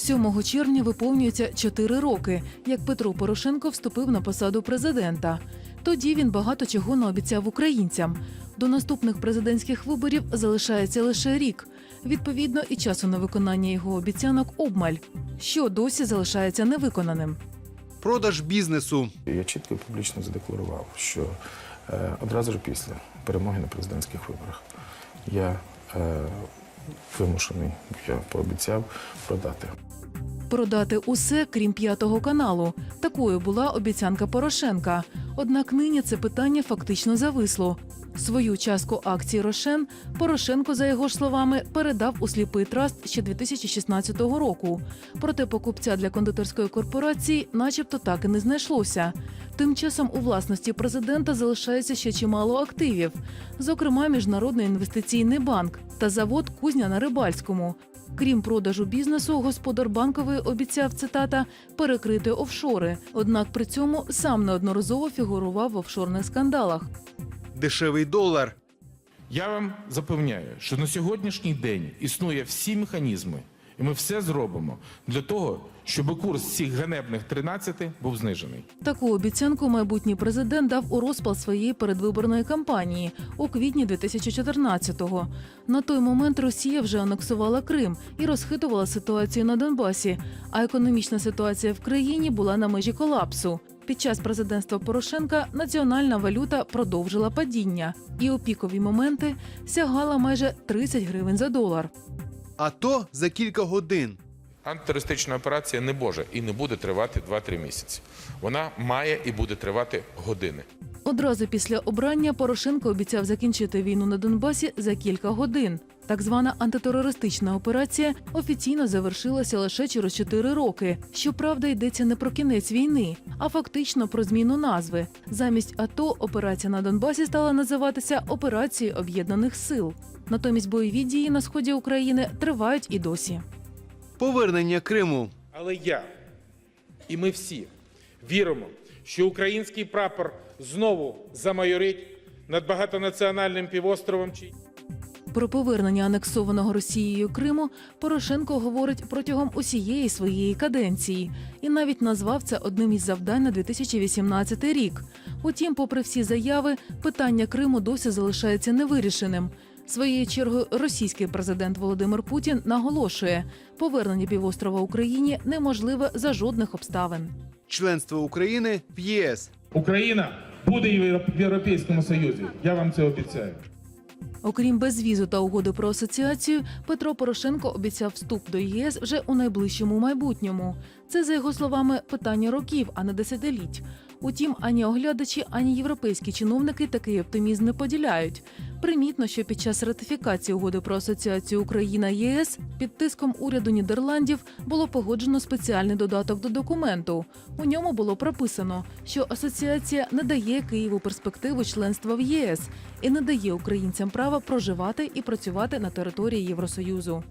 7 червня виповнюється 4 роки, як Петро Порошенко вступив на посаду президента. Тоді він багато чого наобіцяв українцям. До наступних президентських виборів залишається лише рік. Відповідно, і часу на виконання його обіцянок обмаль, що досі залишається невиконаним. Продаж бізнесу. Я чітко і публічно задекларував, що е, одразу ж після перемоги на президентських виборах я е, вимушений, я пообіцяв продати Продати усе, крім п'ятого каналу. Такою була обіцянка Порошенка. Однак нині це питання фактично зависло. Свою частку акцій Рошен Порошенко, за його ж словами, передав у сліпий траст ще 2016 року. Проте покупця для кондитерської корпорації, начебто, так і не знайшлося. Тим часом у власності президента залишається ще чимало активів, зокрема Міжнародний інвестиційний банк та завод Кузня на Рибальському. Крім продажу бізнесу, господар банкової обіцяв цитата перекрити офшори. Однак при цьому сам неодноразово фігурував в офшорних скандалах. Дешевий долар. Я вам запевняю, що на сьогоднішній день існує всі механізми, і ми все зробимо для того, щоб курс цих ганебних 13 був знижений. Таку обіцянку майбутній президент дав у розпал своєї передвиборної кампанії у квітні 2014-го. На той момент Росія вже анексувала Крим і розхитувала ситуацію на Донбасі. А економічна ситуація в країні була на межі колапсу. Під час президентства Порошенка національна валюта продовжила падіння і у пікові моменти сягала майже 30 гривень за долар. А то за кілька годин. Антитерористична операція не може і не буде тривати 2-3 місяці. Вона має і буде тривати години. Одразу після обрання Порошенко обіцяв закінчити війну на Донбасі за кілька годин. Так звана антитерористична операція офіційно завершилася лише через 4 роки. Щоправда, йдеться не про кінець війни, а фактично про зміну назви. Замість АТО операція на Донбасі стала називатися Операцією об'єднаних сил. Натомість бойові дії на сході України тривають і досі. Повернення Криму. Але я і ми всі віримо, що український прапор знову замайорить над багатонаціональним півостровом. Про повернення анексованого Росією Криму Порошенко говорить протягом усієї своєї каденції і навіть назвав це одним із завдань на 2018 рік. Утім, попри всі заяви, питання Криму досі залишається невирішеним. Своєю чергою російський президент Володимир Путін наголошує, повернення півострова Україні неможливе за жодних обставин. Членство України в ЄС. Україна буде в Європейському Союзі. Я вам це обіцяю. Окрім безвізу та угоди про асоціацію, Петро Порошенко обіцяв вступ до ЄС вже у найближчому майбутньому. Це, за його словами, питання років, а не десятиліть. Утім, ані оглядачі, ані європейські чиновники такий оптимізм не поділяють. Примітно, що під час ратифікації угоди про асоціацію Україна ЄС під тиском уряду Нідерландів було погоджено спеціальний додаток до документу. У ньому було прописано, що асоціація не дає Києву перспективу членства в ЄС і не дає українцям права проживати і працювати на території Євросоюзу.